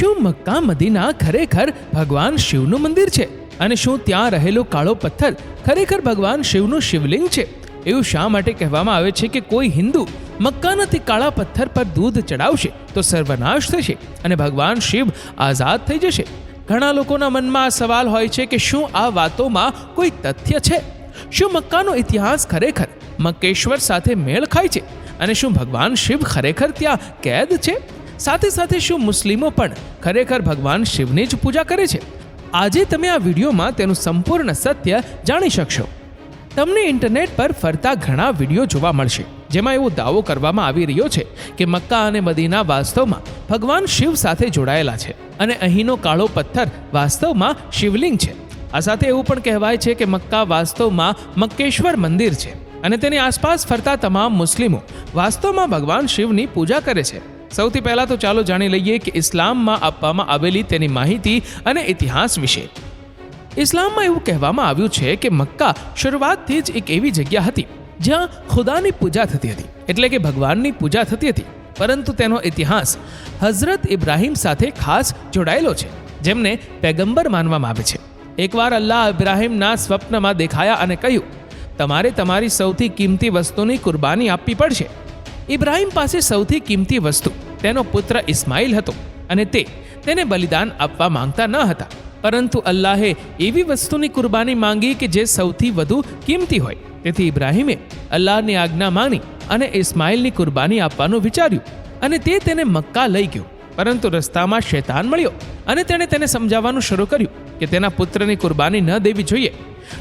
શું Mecca Medina ખરેખર ભગવાન શિવનું મંદિર છે? અને શું ત્યાં રહેલો કાળો પથ્થર ખરેખર ભગવાન શિવનું શિવલિંગ છે? એવું શા માટે કહેવામાં આવે છે કે કોઈ હિન્દુ મક્કાનાથી કાળા પથ્થર પર દૂધ ચડાવશે તો સર્વનાશ થશે અને ભગવાન શિવ આઝાદ થઈ જશે? ઘણા લોકોના મનમાં આ સવાલ હોય છે કે શું આ વાતોમાં કોઈ તથ્ય છે? શું મક્કાનો ઇતિહાસ ખરેખર મક્કેશ્વર સાથે મેળ ખાય છે? અને શું ભગવાન શિવ ખરેખર ત્યાં કેદ છે? સાથે સાથે શું મુસ્લિમો પણ ખરેખર ભગવાન શિવની જ પૂજા કરે છે? આજે તમે આ વિડીયોમાં તેનું સંપૂર્ણ સત્ય જાણી શકશો. તમને ઇન્ટરનેટ પર ફરતા ઘણા વીડિયો જોવા મળશે, જેમાં એવો દાવો કરવામાં આવી રહ્યો છે કે મક્કા અને મદીના વાસ્તવમાં ભગવાન શિવ સાથે જોડાયેલા છે અને અહીંનો કાળો પથ્થર વાસ્તવમાં શિવલિંગ છે. આ સાથે એવું પણ કહેવાય છે કે મક્કા વાસ્તવમાં મક્કેશ્વર મંદિર છે અને તેની આસપાસ ફરતા તમામ મુસ્લિમો વાસ્તવમાં ભગવાન શિવની પૂજા કરે છે. સૌથી પહેલા તો ચાલો જાણી લઈએ કે ઇસ્લામમાં આપવામાં આવેલી તેની માહિતી અને ઇતિહાસ વિશે. ઇસ્લામમાં એવું કહેવામાં આવ્યું છે કે મક્કા શરૂઆતથી જ એક એવી જગ્યા હતી, જ્યાં ખુદાની પૂજા થતી હતી, એટલે કે ભગવાનની પૂજા થતી હતી. પરંતુ તેનો ઇતિહાસ હઝરત ઇબ્રાહિમ સાથે ખાસ જોડાયેલો છે, જેમને પેગંબર માનવામાં આવે છે. એકવાર અલ્લાહ ઇબ્રાહિમના સ્વપ્નમાં દેખાયા અને કહ્યું, તમારે તમારી સૌથી કિંમતી વસ્તુની કુરબાની આપવી પડશે. ઇબ્રાહિમ પાસે સૌથી કિંમતી વસ્તુ તેનો પુત્ર ઇસ્માઇલ હતો અને તે તેને બલિદાન આપવા માંગતા ન હતા. પરંતુ અલ્લાહે એવી વસ્તુની કુરબાની માંગી કે જે સૌથી વધુ કિંમતી હોય. તેથી ઇબ્રાહિમે અલ્લાહની આજ્ઞા માની અને ઇસ્માઇલની કુરબાની આપવાનું વિચાર્યું અને તે તેને મક્કા લઈ ગયો. પરંતુ રસ્તામાં શૈતાન મળ્યો અને તેણે તેને સમજાવવાનું શરૂ કર્યું કે તેના પુત્રની કુરબાની ન દેવી જોઈએ.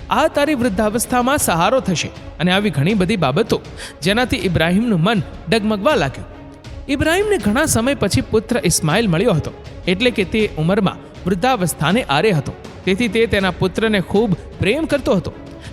આ તારી વૃદ્ધાવસ્થામાં સહારો થશે અને આવી ઘણી બધી બાબતો જેનાથી ઇબ્રાહિમનું મન ડગમગવા લાગ્યું. ઇબ્રાહિમને ઘણા સમય પછી પુત્ર ઇસ્માઇલ મળ્યો હતો, એટલે કે તે ઉંમરમાં વૃદ્ધાવસ્થાને આરે હતો. તેથી તે તેના પુત્રને ખૂબ પ્રેમ કરતો હતો.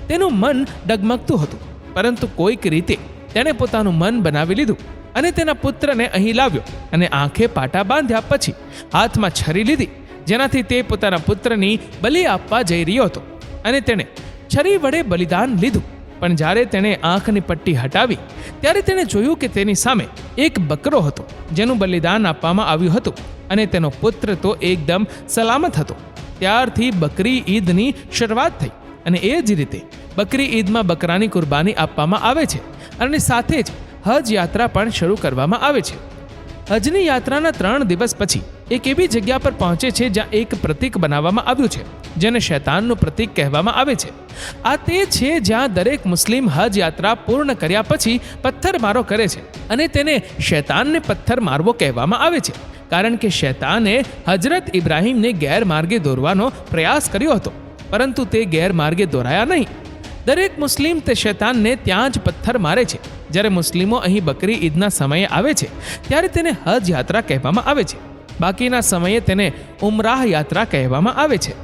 તેનું મન ડગમગતું હતું, પરંતુ કોઈક રીતે તેણે પોતાનું મન બનાવી લીધું અને તેના પુત્રને અહીં લાવ્યો અને આંખે પાટા બાંધ્યા પછી હાથમાં છરી લીધી, જેનાથી તે પોતાના પુત્રની બલિ આપવા જઈ રહ્યો હતો અને તેણે છરી વડે બલિદાન લીધું. પણ જ્યારે તેણે આંખની પટ્ટી હટાવી, ત્યારે તેણે જોયું કે તેની સામે એક બકરો હતો, જેનું બલિદાન આપવામાં આવ્યું હતું અને તેનો પુત્ર તો એકદમ સલામત હતો. ત્યારથી બકરી ઈદની શરૂઆત થઈ અને એ જ રીતે બકરી ઈદમાં બકરાની કુરબાની આપવામાં આવે છે અને સાથે જ હજ યાત્રા પણ શરૂ કરવામાં આવે છે. હજની યાત્રાના ત્રણ દિવસ પછી એક એવી જગ્યા પર પહોંચે છે જ્યાં એક પ્રતીક બનાવવામાં આવ્યું છે, જેને શૈતાનનું પ્રતીક કહેવામાં આવે છે. આ તે છે જ્યાં દરેક મુસ્લિમ હજ યાત્રા પૂર્ણ કર્યા પછી પથ્થરમારો કરે છે અને તેને શૈતાનને પથ્થર મારવો કહેવામાં આવે છે. કારણ કે શૈતાને હજરત ઇબ્રાહિમને ગેરમાર્ગે દોરવાનો પ્રયાસ કર્યો હતો, પરંતુ તે ગેરમાર્ગે દોરાયા નહીં. દરેક મુસ્લિમ તે શૈતાનને ત્યાં જ પથ્થર મારે છે. જ્યારે મુસ્લિમો અહીં બકરી ઈદના સમયે આવે છે, ત્યારે તેને હજ યાત્રા કહેવામાં આવે છે. બાકીના સમયે તેને ઉમરાહ યાત્રા કહેવામાં આવે છે.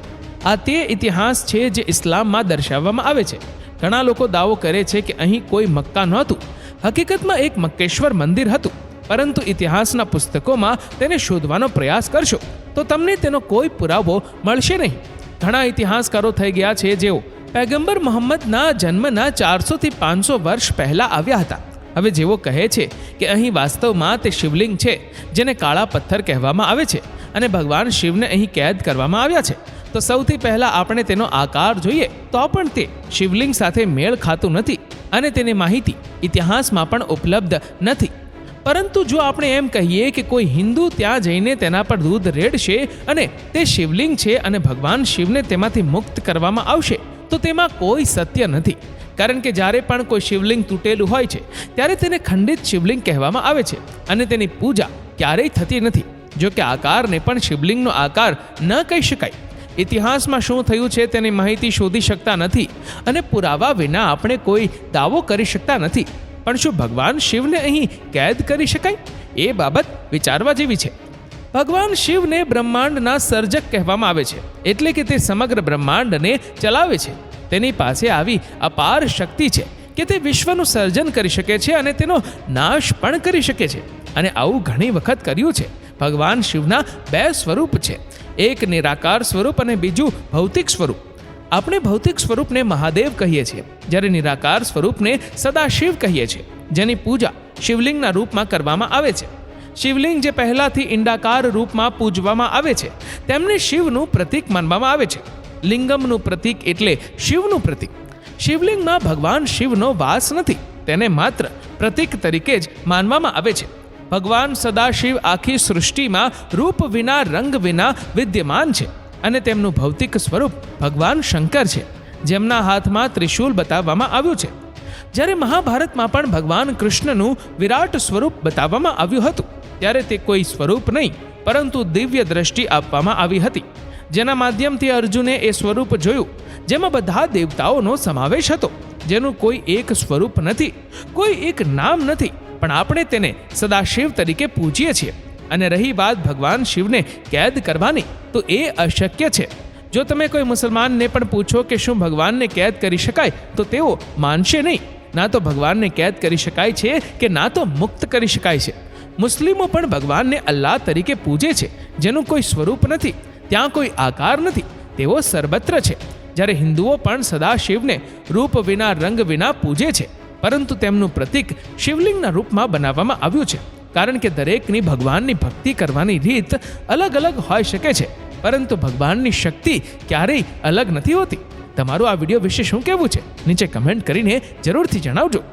આ તે ઇતિહાસ છે જે ઇસ્લામમાં દર્શાવવામાં આવે છે. ઘણા લોકો દાવો કરે છે કે અહીં કોઈ મક્કા નહોતું. હકીકતમાં એક મક્કેશ્વર મંદિર હતું. પરંતુ ઇતિહાસના પુસ્તકોમાં તેને શોધવાનો પ્રયાસ કરશો, તો તમને તેનો કોઈ પુરાવો મળશે નહીં. ઘણા ઇતિહાસકારો થઈ ગયા છે જેઓ પૈગંબર મોહમ્મદના જન્મના ચારસોથી પાંચસો વર્ષ પહેલાં આવ્યા હતા. હવે જેવો કહે છે કે અહીં વાસ્તવમાં તે શિવલિંગ છે, જેને કાળા પથ્થર કહેવામાં આવે છે અને ભગવાન શિવને અહીં કેદ કરવામાં આવ્યા છે, તો સૌથી પહેલા આપણે તેનો આકાર જોઈએ, તો પણ તે શિવલિંગ સાથે મેળ ખાતું નથી અને તેની માહિતી ઇતિહાસમાં પણ ઉપલબ્ધ નથી. પરંતુ જો આપણે એમ કહીએ કે કોઈ હિન્દુ ત્યાં જઈને તેના પર દૂધ રેડશે અને તે શિવલિંગ છે અને ભગવાન શિવને તેમાંથી મુક્ત કરવામાં આવશે, તો તેમાં કોઈ સત્ય નથી. કારણ કે જ્યારે પણ કોઈ શિવલિંગ તૂટેલું હોય છે, ત્યારે તેને ખંડિત શિવલિંગ કહેવામાં આવે છે અને તેની પૂજા ક્યારેય થતી નથી. જો કે આકારને પણ શિવલિંગનો આકાર ન કહી શકાય. ઇતિહાસમાં શું થયું છે તેની માહિતી શોધી શકતા નથી અને પુરાવા વિના આપણે કોઈ દાવો કરી શકતા નથી. પણ શું ભગવાન શિવને અહીં કેદ કરી શકાય? એ બાબત વિચારવા જેવી છે. ભગવાન શિવને બ્રહ્માંડના સર્જક કહેવામાં આવે છે. એટલે કે તે સમગ્ર બ્રહ્માંડને ચલાવે છે. તેની પાસે આવી અપાર શક્તિ છે કે તે વિશ્વનું સર્જન કરી શકે છે અને તેનો નાશ પણ કરી શકે છે. અને આવું ઘણી વખત કર્યું છે. ભગવાન શિવના બે સ્વરૂપ છે. એક નિરાકાર સ્વરૂપ અને બીજું ભૌતિક સ્વરૂપ. આપણે ભૌતિક સ્વરૂપને મહાદેવ કહીએ છીએ. જ્યારે નિરાકાર સ્વરૂપને સદાશિવ કહીએ છીએ. જેની પૂજા શિવલિંગના રૂપમાં કરવામાં આવે છે. શિવલિંગ જે પહેલાંથી ઈંડાકાર રૂપમાં પૂજવામાં આવે છે, તેમને શિવનું પ્રતીક માનવામાં આવે છે. લિંગમનું પ્રતીક એટલે શિવનું પ્રતીક. શિવલિંગમાં ભગવાન શિવનો વાસ નથી, તેને માત્ર પ્રતીક તરીકે જ માનવામાં આવે છે. ભગવાન સદાશિવ આખી સૃષ્ટિમાં રૂપ વિના, રંગ વિના વિદ્યમાન છે અને તેમનું ભૌતિક સ્વરૂપ ભગવાન શંકર છે, જેમના હાથમાં ત્રિશૂલ બતાવવામાં આવ્યું છે. જ્યારે મહાભારતમાં પણ ભગવાન કૃષ્ણનું વિરાટ સ્વરૂપ બતાવવામાં આવ્યું હતું, ત્યારે તે કોઈ સ્વરૂપ નહીં, પરંતુ દિવ્ય દ્રષ્ટિ આપવામાં આવી હતી. જેના માધ્યમથી અર્જુને એ સ્વરૂપ જોયું, જેમાં બધા દેવતાઓનો સમાવેશ હતો, જેનું કોઈ એક સ્વરૂપ નથી, કોઈ એક નામ નથી, પણ આપણે તેને સદાશિવ તરીકે પૂજીએ છીએ. અને રહી વાત ભગવાન શિવને કેદ કરવાની, તો એ અશક્ય છે. જો તમે કોઈ મુસલમાનને પણ પૂછો કે શું ભગવાનને કેદ કરી શકાય, તો તેઓ માનશે નહીં. ના તો ભગવાનને કેદ કરી શકાય છે કે ના તો મુક્ત કરી શકાય છે. મુસ્લિમો પણ ભગવાનને અલ્લાહ તરીકે પૂજે છે, જેનું કોઈ સ્વરૂપ નથી. ત્યાં કોઈ આકાર નથી. તેઓ સર્વત્ર છે. જ્યારે હિન્દુઓ પણ સદાશિવને રૂપ વિના, રંગ વિના પૂજે છે. પરંતુ તેમનું પ્રતીક શિવલિંગના રૂપમાં બનાવવામાં આવ્યું છે. કારણ કે દરેકની ભગવાનની ભક્તિ કરવાની રીત અલગ અલગ હોઈ શકે છે. પરંતુ ભગવાનની શક્તિ ક્યારેય અલગ નથી હોતી. તમારું આ વીડિયો વિશે શું કહેવું છે? નીચે કમેન્ટ કરીને જરૂરથી જણાવજો.